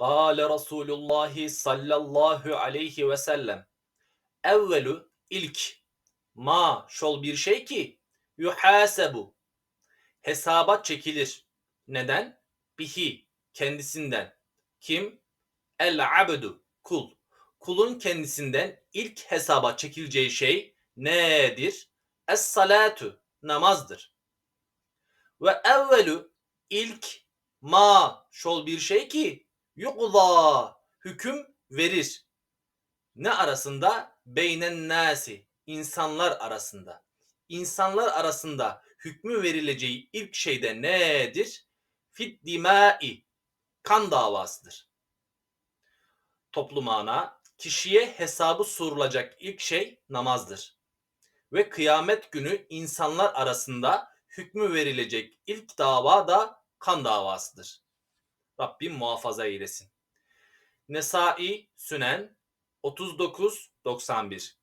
Kâle Resulullah sallallahu aleyhi ve sellem. Evvelu ilk ma şol bir şey ki yuhasebu hesaba çekilir. Neden? Bihi kendisinden. Kim? El abdu kul. Kulun kendisinden ilk hesaba çekileceği şey nedir? Es salatu namazdır. Ve evvelu ilk ma şol bir şey ki yuqda hüküm verir. Ne arasında? Beynen nasi insanlar arasında. İnsanlar arasında hükmü verileceği ilk şey de nedir? Fit dimai kan davasıdır. Toplu mana kişiye hesabı sorulacak ilk şey namazdır. Ve kıyamet günü insanlar arasında hükmü verilecek ilk dava da kan davasıdır. Rabbim muhafaza eylesin. Nesai Sünen 39-91